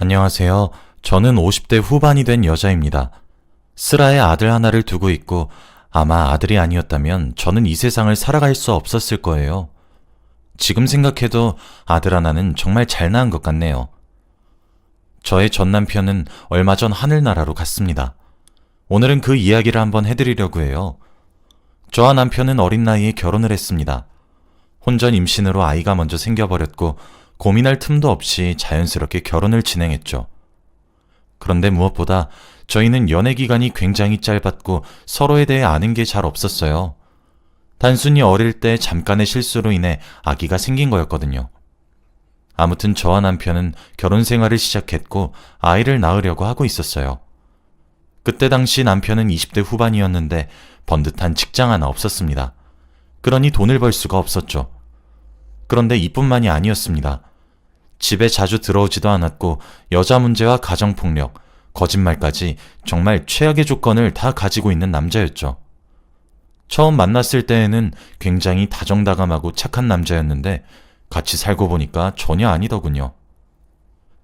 안녕하세요. 저는 50대 후반이 된 여자입니다. 슬아의 아들 하나를 두고 있고 아마 아들이 아니었다면 저는 이 세상을 살아갈 수 없었을 거예요. 지금 생각해도 아들 하나는 정말 잘 낳은 것 같네요. 저의 전 남편은 얼마 전 하늘나라로 갔습니다. 오늘은 그 이야기를 한번 해드리려고 해요. 저와 남편은 어린 나이에 결혼을 했습니다. 혼전 임신으로 아이가 먼저 생겨버렸고 고민할 틈도 없이 자연스럽게 결혼을 진행했죠. 그런데 무엇보다 저희는 연애 기간이 굉장히 짧았고 서로에 대해 아는 게 잘 없었어요. 단순히 어릴 때 잠깐의 실수로 인해 아기가 생긴 거였거든요. 아무튼 저와 남편은 결혼 생활을 시작했고 아이를 낳으려고 하고 있었어요. 그때 당시 남편은 20대 후반이었는데 번듯한 직장 하나 없었습니다. 그러니 돈을 벌 수가 없었죠. 그런데 이뿐만이 아니었습니다. 집에 자주 들어오지도 않았고 여자 문제와 가정폭력, 거짓말까지 정말 최악의 조건을 다 가지고 있는 남자였죠. 처음 만났을 때에는 굉장히 다정다감하고 착한 남자였는데 같이 살고 보니까 전혀 아니더군요.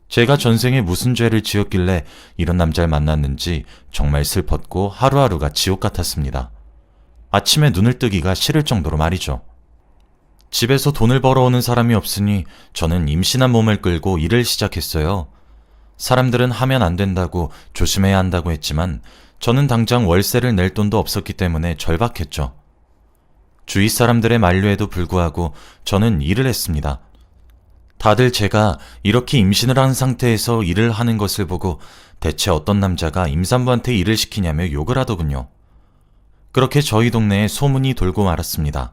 제가 전생에 무슨 죄를 지었길래 이런 남자를 만났는지 정말 슬펐고 하루하루가 지옥 같았습니다. 아침에 눈을 뜨기가 싫을 정도로 말이죠. 집에서 돈을 벌어오는 사람이 없으니 저는 임신한 몸을 끌고 일을 시작했어요. 사람들은 하면 안 된다고 조심해야 한다고 했지만 저는 당장 월세를 낼 돈도 없었기 때문에 절박했죠. 주위 사람들의 만류에도 불구하고 저는 일을 했습니다. 다들 제가 이렇게 임신을 한 상태에서 일을 하는 것을 보고 대체 어떤 남자가 임산부한테 일을 시키냐며 욕을 하더군요. 그렇게 저희 동네에 소문이 돌고 말았습니다.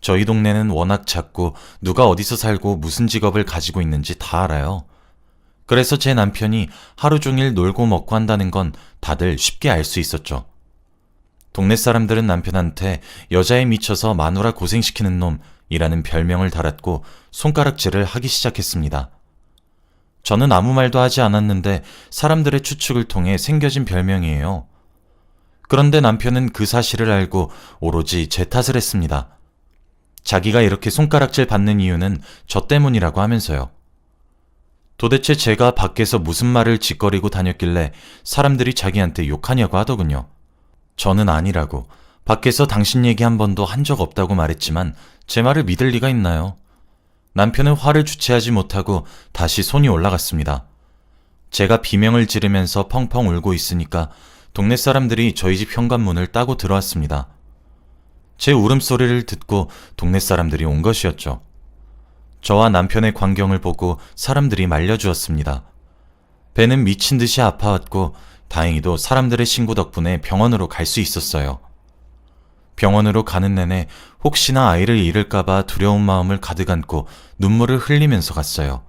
저희 동네는 워낙 작고 누가 어디서 살고 무슨 직업을 가지고 있는지 다 알아요. 그래서 제 남편이 하루 종일 놀고 먹고 한다는 건 다들 쉽게 알 수 있었죠. 동네 사람들은 남편한테 여자에 미쳐서 마누라 고생시키는 놈이라는 별명을 달았고 손가락질을 하기 시작했습니다. 저는 아무 말도 하지 않았는데 사람들의 추측을 통해 생겨진 별명이에요. 그런데 남편은 그 사실을 알고 오로지 제 탓을 했습니다. 자기가 이렇게 손가락질 받는 이유는 저 때문이라고 하면서요. 도대체 제가 밖에서 무슨 말을 짓거리고 다녔길래 사람들이 자기한테 욕하냐고 하더군요. 저는 아니라고 밖에서 당신 얘기 한 번도 한 적 없다고 말했지만 제 말을 믿을 리가 있나요? 남편은 화를 주체하지 못하고 다시 손이 올라갔습니다. 제가 비명을 지르면서 펑펑 울고 있으니까 동네 사람들이 저희 집 현관문을 따고 들어왔습니다. 제 울음소리를 듣고 동네 사람들이 온 것이었죠. 저와 남편의 광경을 보고 사람들이 말려주었습니다. 배는 미친 듯이 아파왔고 다행히도 사람들의 신고 덕분에 병원으로 갈 수 있었어요. 병원으로 가는 내내 혹시나 아이를 잃을까봐 두려운 마음을 가득 안고 눈물을 흘리면서 갔어요.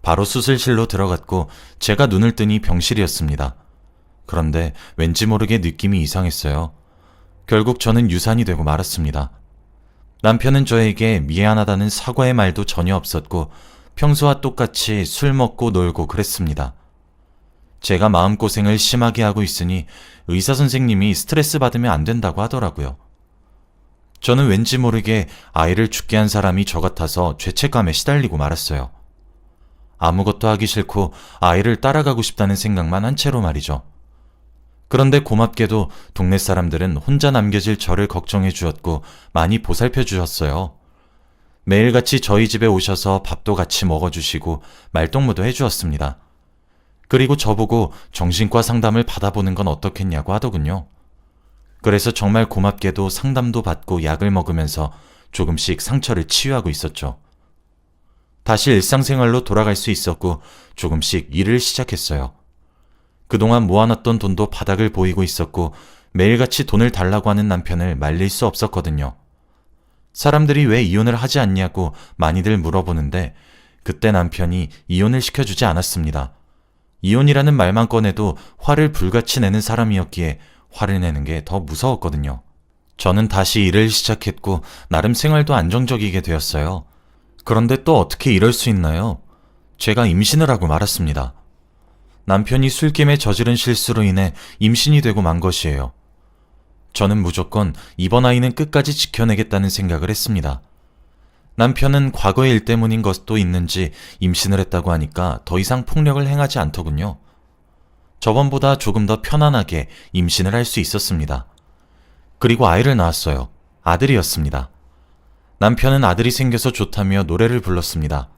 바로 수술실로 들어갔고 제가 눈을 뜨니 병실이었습니다. 그런데 왠지 모르게 느낌이 이상했어요. 결국 저는 유산이 되고 말았습니다. 남편은 저에게 미안하다는 사과의 말도 전혀 없었고 평소와 똑같이 술 먹고 놀고 그랬습니다. 제가 마음고생을 심하게 하고 있으니 의사 선생님이 스트레스 받으면 안 된다고 하더라고요. 저는 왠지 모르게 아이를 죽게 한 사람이 저 같아서 죄책감에 시달리고 말았어요. 아무것도 하기 싫고 아이를 따라가고 싶다는 생각만 한 채로 말이죠. 그런데 고맙게도 동네 사람들은 혼자 남겨질 저를 걱정해 주었고 많이 보살펴 주셨어요. 매일같이 저희 집에 오셔서 밥도 같이 먹어주시고 말동무도 해주었습니다. 그리고 저보고 정신과 상담을 받아보는 건 어떻겠냐고 하더군요. 그래서 정말 고맙게도 상담도 받고 약을 먹으면서 조금씩 상처를 치유하고 있었죠. 다시 일상생활로 돌아갈 수 있었고 조금씩 일을 시작했어요. 그동안 모아놨던 돈도 바닥을 보이고 있었고 매일같이 돈을 달라고 하는 남편을 말릴 수 없었거든요. 사람들이 왜 이혼을 하지 않냐고 많이들 물어보는데 그때 남편이 이혼을 시켜주지 않았습니다. 이혼이라는 말만 꺼내도 화를 불같이 내는 사람이었기에 화를 내는 게 더 무서웠거든요. 저는 다시 일을 시작했고 나름 생활도 안정적이게 되었어요. 그런데 또 어떻게 이럴 수 있나요? 제가 임신을 하고 말았습니다. 남편이 술김에 저지른 실수로 인해 임신이 되고 만 것이에요. 저는 무조건 이번 아이는 끝까지 지켜내겠다는 생각을 했습니다. 남편은 과거의 일 때문인 것도 있는지 임신을 했다고 하니까 더 이상 폭력을 행하지 않더군요. 저번보다 조금 더 편안하게 임신을 할 수 있었습니다. 그리고 아이를 낳았어요. 아들이었습니다. 남편은 아들이 생겨서 좋다며 노래를 불렀습니다.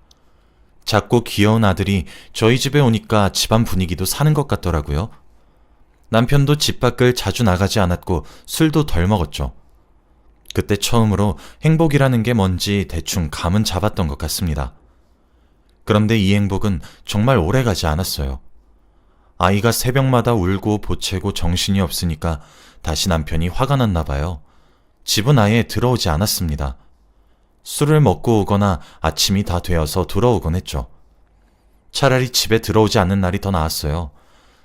작고 귀여운 아들이 저희 집에 오니까 집안 분위기도 사는 것 같더라고요. 남편도 집 밖을 자주 나가지 않았고 술도 덜 먹었죠. 그때 처음으로 행복이라는 게 뭔지 대충 감은 잡았던 것 같습니다. 그런데 이 행복은 정말 오래 가지 않았어요. 아이가 새벽마다 울고 보채고 정신이 없으니까 다시 남편이 화가 났나 봐요. 집은 아예 들어오지 않았습니다. 술을 먹고 오거나 아침이 다 되어서 들어오곤 했죠. 차라리 집에 들어오지 않는 날이 더 나았어요.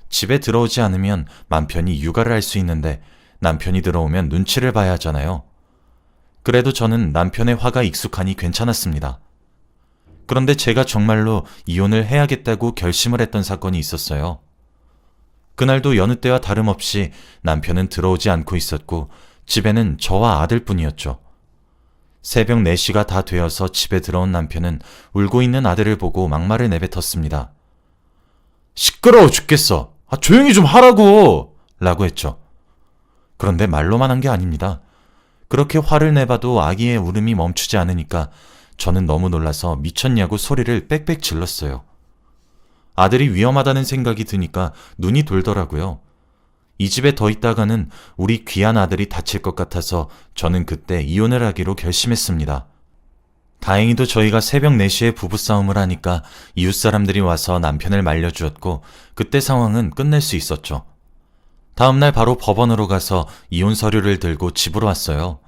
집에 들어오지 않으면 남편이 육아를 할 수 있는데 남편이 들어오면 눈치를 봐야 하잖아요. 그래도 저는 남편의 화가 익숙하니 괜찮았습니다. 그런데 제가 정말로 이혼을 해야겠다고 결심을 했던 사건이 있었어요. 그날도 여느 때와 다름없이 남편은 들어오지 않고 있었고 집에는 저와 아들뿐이었죠. 새벽 4시가 다 되어서 집에 들어온 남편은 울고 있는 아들을 보고 막말을 내뱉었습니다. 시끄러워 죽겠어. 아, 조용히 좀 하라고! 라고 했죠. 그런데 말로만 한 게 아닙니다. 그렇게 화를 내봐도 아기의 울음이 멈추지 않으니까 저는 너무 놀라서 미쳤냐고 소리를 빽빽 질렀어요. 아들이 위험하다는 생각이 드니까 눈이 돌더라고요. 이 집에 더 있다가는 우리 귀한 아들이 다칠 것 같아서 저는 그때 이혼을 하기로 결심했습니다. 다행히도 저희가 새벽 4시에 부부싸움을 하니까 이웃 사람들이 와서 남편을 말려주었고 그때 상황은 끝낼 수 있었죠. 다음날 바로 법원으로 가서 이혼 서류를 들고 집으로 왔어요.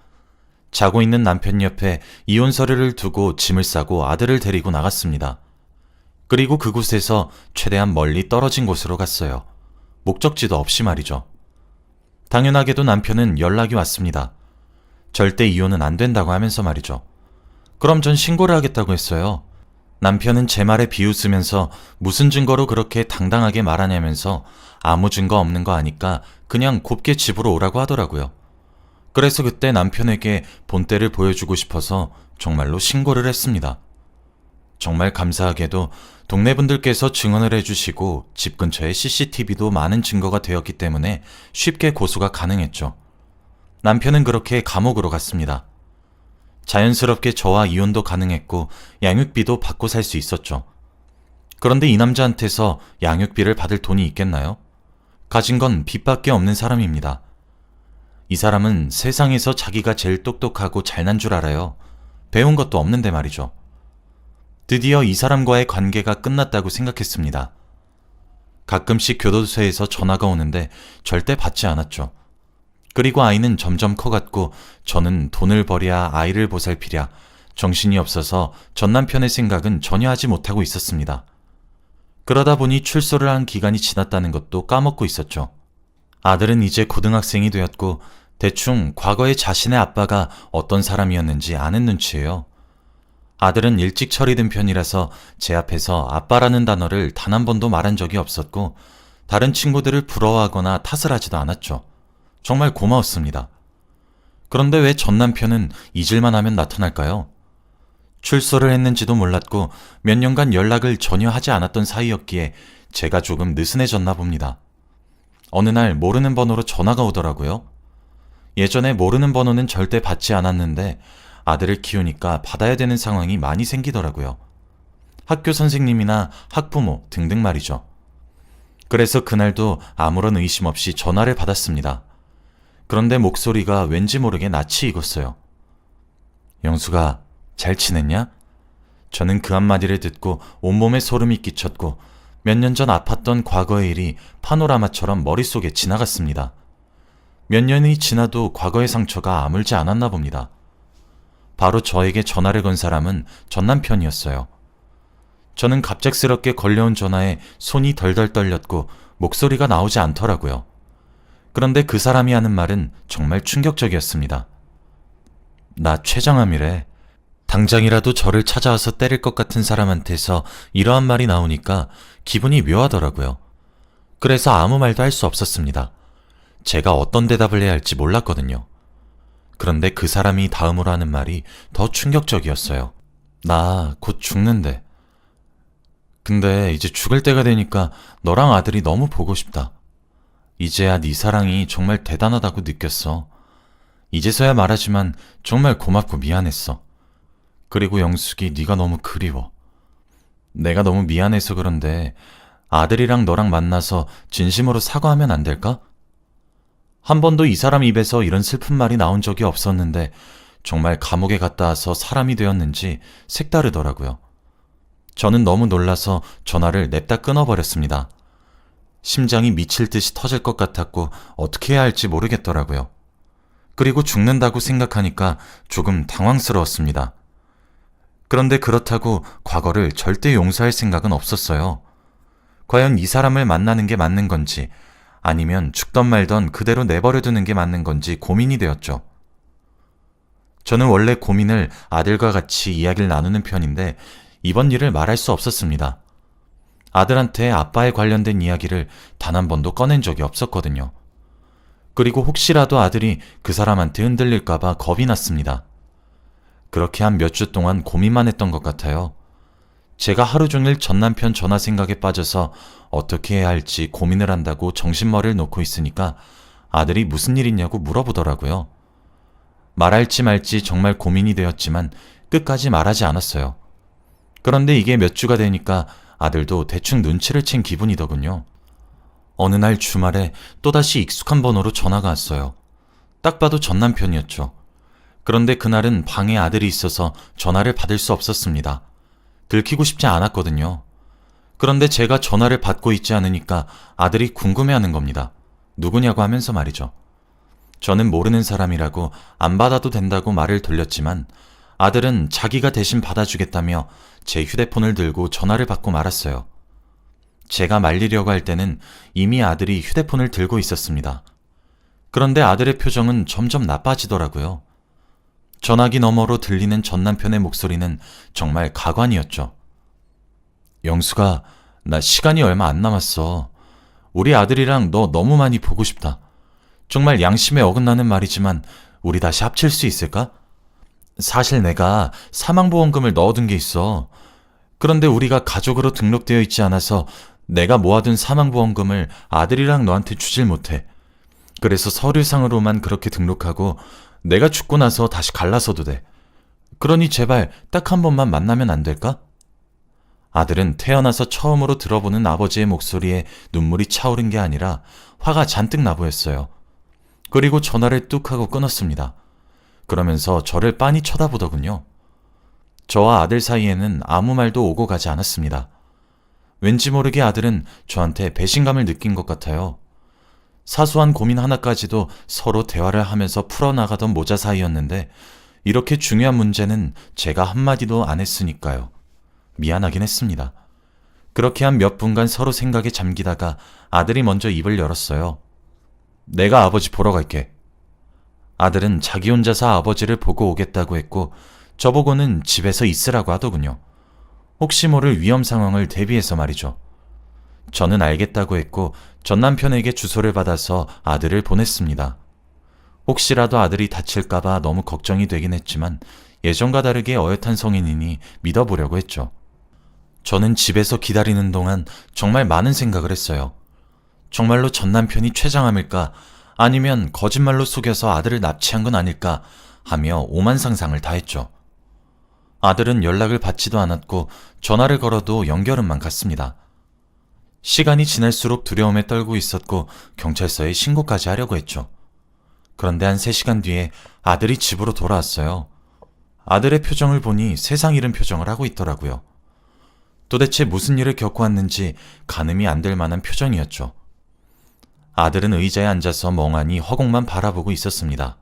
자고 있는 남편 옆에 이혼 서류를 두고 짐을 싸고 아들을 데리고 나갔습니다. 그리고 그곳에서 최대한 멀리 떨어진 곳으로 갔어요. 목적지도 없이 말이죠. 당연하게도 남편은 연락이 왔습니다. 절대 이혼은 안 된다고 하면서 말이죠. 그럼 전 신고를 하겠다고 했어요. 남편은 제 말에 비웃으면서 무슨 증거로 그렇게 당당하게 말하냐면서 아무 증거 없는 거 아니까 그냥 곱게 집으로 오라고 하더라고요. 그래서 그때 남편에게 본때를 보여주고 싶어서 정말로 신고를 했습니다. 정말 감사하게도 동네 분들께서 증언을 해주시고 집 근처에 CCTV도 많은 증거가 되었기 때문에 쉽게 고소가 가능했죠. 남편은 그렇게 감옥으로 갔습니다. 자연스럽게 저와 이혼도 가능했고 양육비도 받고 살 수 있었죠. 그런데 이 남자한테서 양육비를 받을 돈이 있겠나요? 가진 건 빚밖에 없는 사람입니다. 이 사람은 세상에서 자기가 제일 똑똑하고 잘난 줄 알아요. 배운 것도 없는데 말이죠. 드디어 이 사람과의 관계가 끝났다고 생각했습니다. 가끔씩 교도소에서 전화가 오는데 절대 받지 않았죠. 그리고 아이는 점점 커갔고 저는 돈을 벌여야 아이를 보살피랴 정신이 없어서 전 남편의 생각은 전혀 하지 못하고 있었습니다. 그러다 보니 출소를 한 기간이 지났다는 것도 까먹고 있었죠. 아들은 이제 고등학생이 되었고 대충 과거에 자신의 아빠가 어떤 사람이었는지 아는 눈치예요. 아들은 일찍 처리된 편이라서 제 앞에서 아빠라는 단어를 단 한 번도 말한 적이 없었고 다른 친구들을 부러워하거나 탓을 하지도 않았죠. 정말 고마웠습니다. 그런데 왜 전 남편은 잊을만 하면 나타날까요? 출소를 했는지도 몰랐고 몇 년간 연락을 전혀 하지 않았던 사이였기에 제가 조금 느슨해졌나 봅니다. 어느 날 모르는 번호로 전화가 오더라고요. 예전에 모르는 번호는 절대 받지 않았는데 아들을 키우니까 받아야 되는 상황이 많이 생기더라고요. 학교 선생님이나 학부모 등등 말이죠. 그래서 그날도 아무런 의심 없이 전화를 받았습니다. 그런데 목소리가 왠지 모르게 낯이 익었어요. 영수가 잘 지냈냐? 저는 그 한마디를 듣고 온몸에 소름이 끼쳤고 몇 년 전 아팠던 과거의 일이 파노라마처럼 머릿속에 지나갔습니다. 몇 년이 지나도 과거의 상처가 아물지 않았나 봅니다. 바로 저에게 전화를 건 사람은 전 남편이었어요. 저는 갑작스럽게 걸려온 전화에 손이 덜덜 떨렸고 목소리가 나오지 않더라고요. 그런데 그 사람이 하는 말은 정말 충격적이었습니다. 나 최장암이래. 당장이라도 저를 찾아와서 때릴 것 같은 사람한테서 이러한 말이 나오니까 기분이 묘하더라고요. 그래서 아무 말도 할 수 없었습니다. 제가 어떤 대답을 해야 할지 몰랐거든요. 그런데 그 사람이 다음으로 하는 말이 더 충격적이었어요. 나 곧 죽는데. 근데 이제 죽을 때가 되니까 너랑 아들이 너무 보고 싶다. 이제야 네 사랑이 정말 대단하다고 느꼈어. 이제서야 말하지만 정말 고맙고 미안했어. 그리고 영숙이 네가 너무 그리워. 내가 너무 미안해서 그런데 아들이랑 너랑 만나서 진심으로 사과하면 안 될까? 한 번도 이 사람 입에서 이런 슬픈 말이 나온 적이 없었는데 정말 감옥에 갔다 와서 사람이 되었는지 색다르더라고요. 저는 너무 놀라서 전화를 냅다 끊어버렸습니다. 심장이 미칠 듯이 터질 것 같았고 어떻게 해야 할지 모르겠더라고요. 그리고 죽는다고 생각하니까 조금 당황스러웠습니다. 그런데 그렇다고 과거를 절대 용서할 생각은 없었어요. 과연 이 사람을 만나는 게 맞는 건지 아니면 죽던 말던 그대로 내버려 두는 게 맞는 건지 고민이 되었죠. 저는 원래 고민을 아들과 같이 이야기를 나누는 편인데 이번 일을 말할 수 없었습니다. 아들한테 아빠에 관련된 이야기를 단 한 번도 꺼낸 적이 없었거든요. 그리고 혹시라도 아들이 그 사람한테 흔들릴까봐 겁이 났습니다. 그렇게 한 몇 주 동안 고민만 했던 것 같아요. 제가 하루 종일 전 남편 전화 생각에 빠져서 어떻게 해야 할지 고민을 한다고 정신머리를 놓고 있으니까 아들이 무슨 일 있냐고 물어보더라고요. 말할지 말지 정말 고민이 되었지만 끝까지 말하지 않았어요. 그런데 이게 몇 주가 되니까 아들도 대충 눈치를 챈 기분이더군요. 어느 날 주말에 또다시 익숙한 번호로 전화가 왔어요. 딱 봐도 전 남편이었죠. 그런데 그날은 방에 아들이 있어서 전화를 받을 수 없었습니다. 들키고 싶지 않았거든요. 그런데 제가 전화를 받고 있지 않으니까 아들이 궁금해하는 겁니다. 누구냐고 하면서 말이죠. 저는 모르는 사람이라고 안 받아도 된다고 말을 돌렸지만 아들은 자기가 대신 받아주겠다며 제 휴대폰을 들고 전화를 받고 말았어요. 제가 말리려고 할 때는 이미 아들이 휴대폰을 들고 있었습니다. 그런데 아들의 표정은 점점 나빠지더라고요. 전화기 너머로 들리는 전 남편의 목소리는 정말 가관이었죠. 영수가, 나 시간이 얼마 안 남았어. 우리 아들이랑 너 너무 많이 보고 싶다. 정말 양심에 어긋나는 말이지만 우리 다시 합칠 수 있을까? 사실 내가 사망보험금을 넣어둔 게 있어. 그런데 우리가 가족으로 등록되어 있지 않아서 내가 모아둔 사망보험금을 아들이랑 너한테 주질 못해. 그래서 서류상으로만 그렇게 등록하고 내가 죽고 나서 다시 갈라서도 돼. 그러니 제발 딱 한 번만 만나면 안 될까? 아들은 태어나서 처음으로 들어보는 아버지의 목소리에 눈물이 차오른 게 아니라 화가 잔뜩 나 보였어요. 그리고 전화를 뚝 하고 끊었습니다. 그러면서 저를 빤히 쳐다보더군요. 저와 아들 사이에는 아무 말도 오고 가지 않았습니다. 왠지 모르게 아들은 저한테 배신감을 느낀 것 같아요. 사소한 고민 하나까지도 서로 대화를 하면서 풀어나가던 모자 사이였는데 이렇게 중요한 문제는 제가 한마디도 안 했으니까요. 미안하긴 했습니다. 그렇게 한 몇 분간 서로 생각에 잠기다가 아들이 먼저 입을 열었어요. 내가 아버지 보러 갈게. 아들은 자기 혼자서 아버지를 보고 오겠다고 했고 저보고는 집에서 있으라고 하더군요. 혹시 모를 위험 상황을 대비해서 말이죠. 저는 알겠다고 했고 전 남편에게 주소를 받아서 아들을 보냈습니다. 혹시라도 아들이 다칠까봐 너무 걱정이 되긴 했지만 예전과 다르게 어엿한 성인이니 믿어보려고 했죠. 저는 집에서 기다리는 동안 정말 많은 생각을 했어요. 정말로 전 남편이 최장암일까 아니면 거짓말로 속여서 아들을 납치한 건 아닐까 하며 오만 상상을 다 했죠. 아들은 연락을 받지도 않았고 전화를 걸어도 연결음만 갔습니다. 시간이 지날수록 두려움에 떨고 있었고 경찰서에 신고까지 하려고 했죠. 그런데 한 3시간 뒤에 아들이 집으로 돌아왔어요. 아들의 표정을 보니 세상 잃은 표정을 하고 있더라고요. 도대체 무슨 일을 겪고 왔는지 가늠이 안 될 만한 표정이었죠. 아들은 의자에 앉아서 멍하니 허공만 바라보고 있었습니다.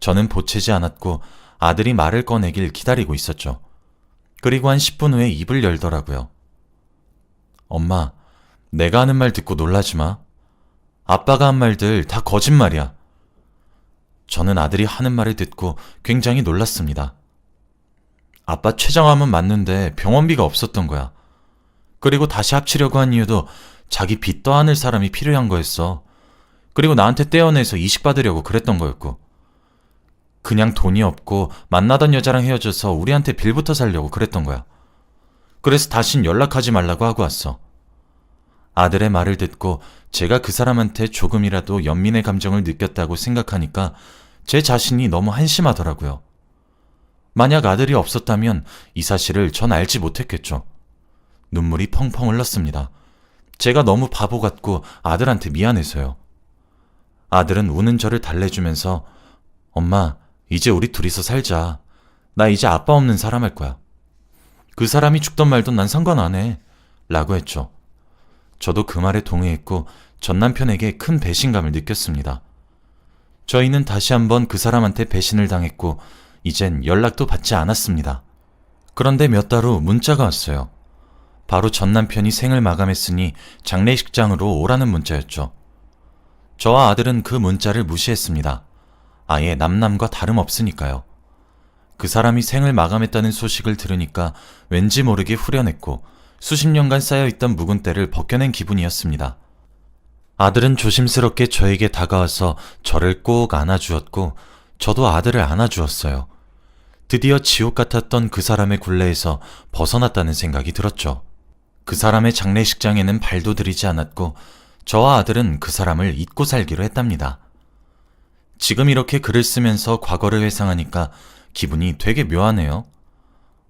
저는 보채지 않았고 아들이 말을 꺼내길 기다리고 있었죠. 그리고 한 10분 후에 입을 열더라고요. 엄마, 내가 하는 말 듣고 놀라지 마. 아빠가 한 말들 다 거짓말이야. 저는 아들이 하는 말을 듣고 굉장히 놀랐습니다. 아빠 췌장암은 맞는데 병원비가 없었던 거야. 그리고 다시 합치려고 한 이유도 자기 빚 떠안을 사람이 필요한 거였어. 그리고 나한테 떼어내서 이식 받으려고 그랬던 거였고. 그냥 돈이 없고 만나던 여자랑 헤어져서 우리한테 빌부터 살려고 그랬던 거야. 그래서 다신 연락하지 말라고 하고 왔어. 아들의 말을 듣고 제가 그 사람한테 조금이라도 연민의 감정을 느꼈다고 생각하니까 제 자신이 너무 한심하더라고요. 만약 아들이 없었다면 이 사실을 전 알지 못했겠죠. 눈물이 펑펑 흘렀습니다. 제가 너무 바보 같고 아들한테 미안해서요. 아들은 우는 저를 달래주면서 엄마, 이제 우리 둘이서 살자. 나 이제 아빠 없는 사람 할 거야. 그 사람이 죽던 말던 난 상관 안 해. 라고 했죠. 저도 그 말에 동의했고 전 남편에게 큰 배신감을 느꼈습니다. 저희는 다시 한번 그 사람한테 배신을 당했고 이젠 연락도 받지 않았습니다. 그런데 몇 달 후 문자가 왔어요. 바로 전 남편이 생을 마감했으니 장례식장으로 오라는 문자였죠. 저와 아들은 그 문자를 무시했습니다. 아예 남남과 다름없으니까요. 그 사람이 생을 마감했다는 소식을 들으니까 왠지 모르게 후련했고 수십 년간 쌓여있던 묵은 때를 벗겨낸 기분이었습니다. 아들은 조심스럽게 저에게 다가와서 저를 꼭 안아주었고 저도 아들을 안아주었어요. 드디어 지옥 같았던 그 사람의 굴레에서 벗어났다는 생각이 들었죠. 그 사람의 장례식장에는 발도 들이지 않았고 저와 아들은 그 사람을 잊고 살기로 했답니다. 지금 이렇게 글을 쓰면서 과거를 회상하니까 기분이 되게 묘하네요.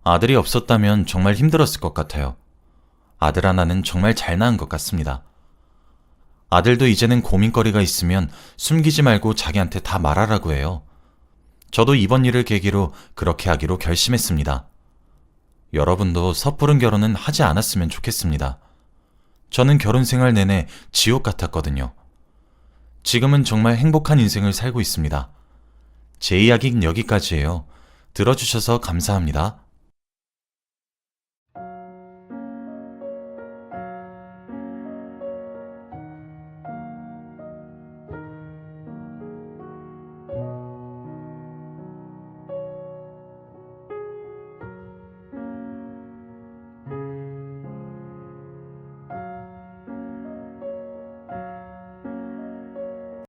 아들이 없었다면 정말 힘들었을 것 같아요. 아들 하나는 정말 잘 낳은 것 같습니다. 아들도 이제는 고민거리가 있으면 숨기지 말고 자기한테 다 말하라고 해요. 저도 이번 일을 계기로 그렇게 하기로 결심했습니다. 여러분도 섣부른 결혼은 하지 않았으면 좋겠습니다. 저는 결혼 생활 내내 지옥 같았거든요. 지금은 정말 행복한 인생을 살고 있습니다. 제 이야기는 여기까지예요. 들어주셔서 감사합니다.